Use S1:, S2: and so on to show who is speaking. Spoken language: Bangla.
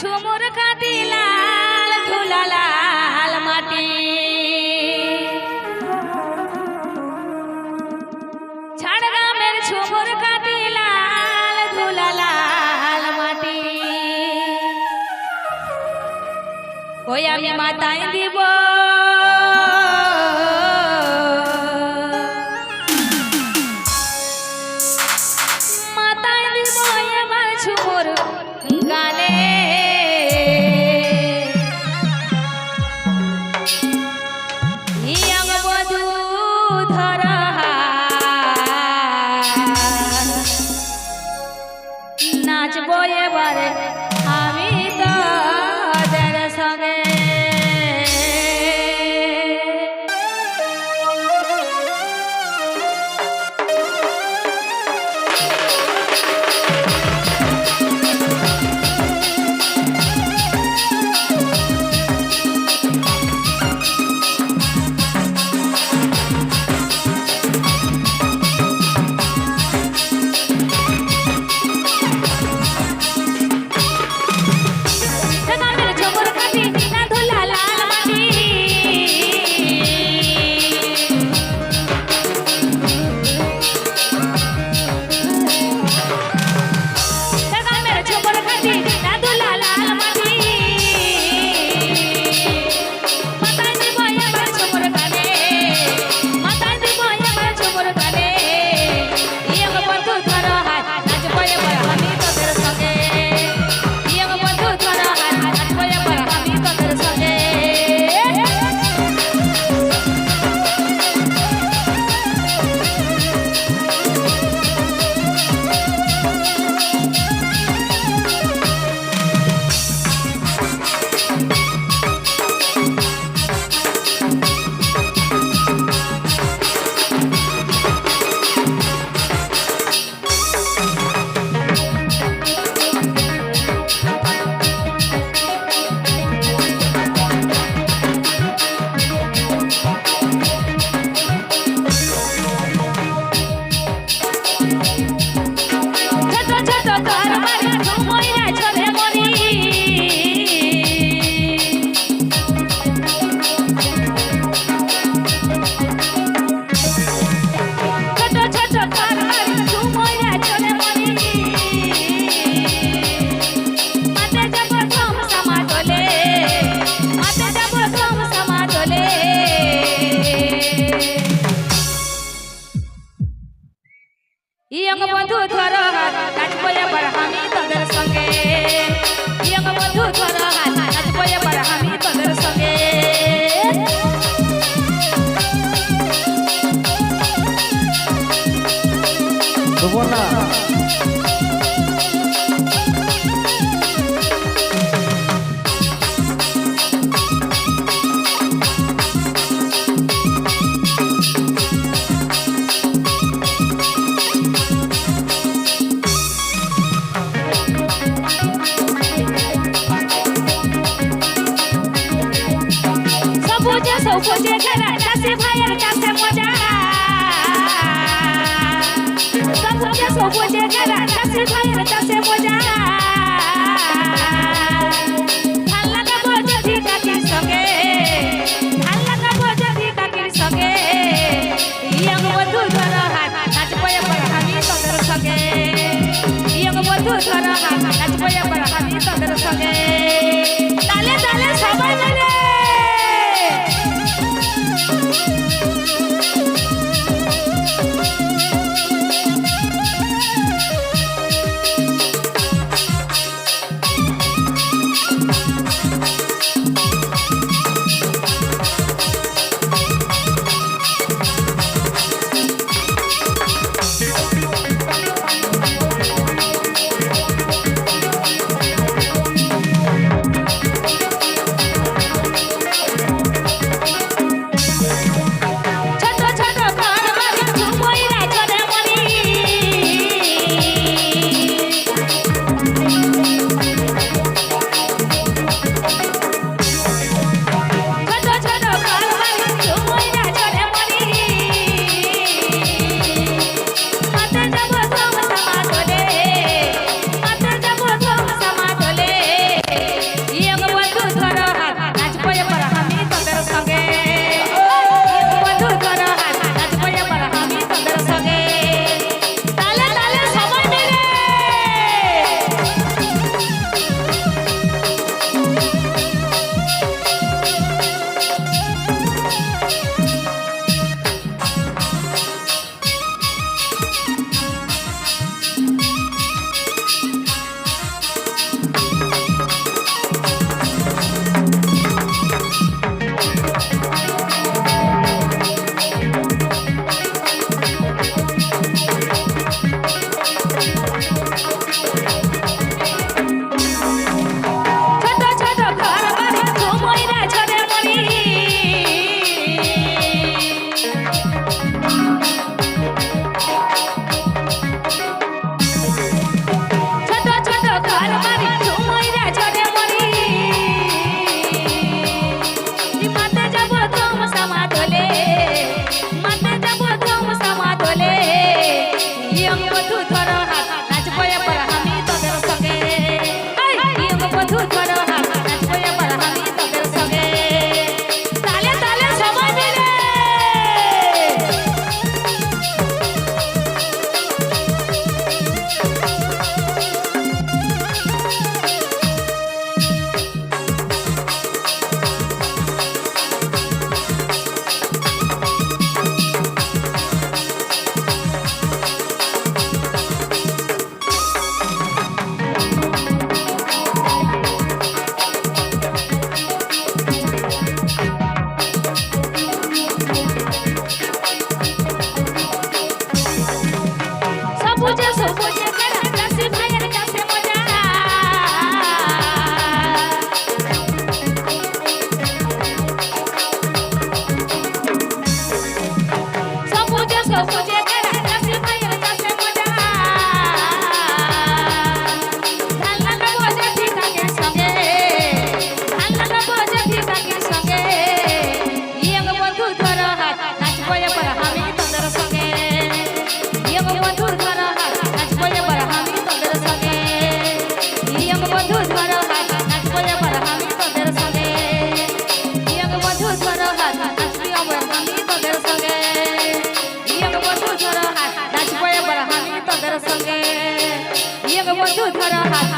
S1: ঝুমুর কাটি লাল ধুলা লাল মাটি। ঝাড়গ্রামের ঝুমুর কাঁদি লাল ধুলা লাল মাটি। ওই আমি মাতায় দিব সবুজে সবুজে ঘেরা চাষি ভাইয়ের কাছে মজা। সবুজে সবুজে ঘেরা চাষি ভাইয়ের কাছে মজা। ভালো লাগাবো যদি কাকির সঙ্গে ভালো লাগাবো যদি কাকির সঙ্গে ইয়ং বন্ধু ধর হাত নাচবো এবার আমি তোদের সঙ্গে ইয়ং বন্ধু ধর হাত নাচবো এবার 就这样。 ค่ะ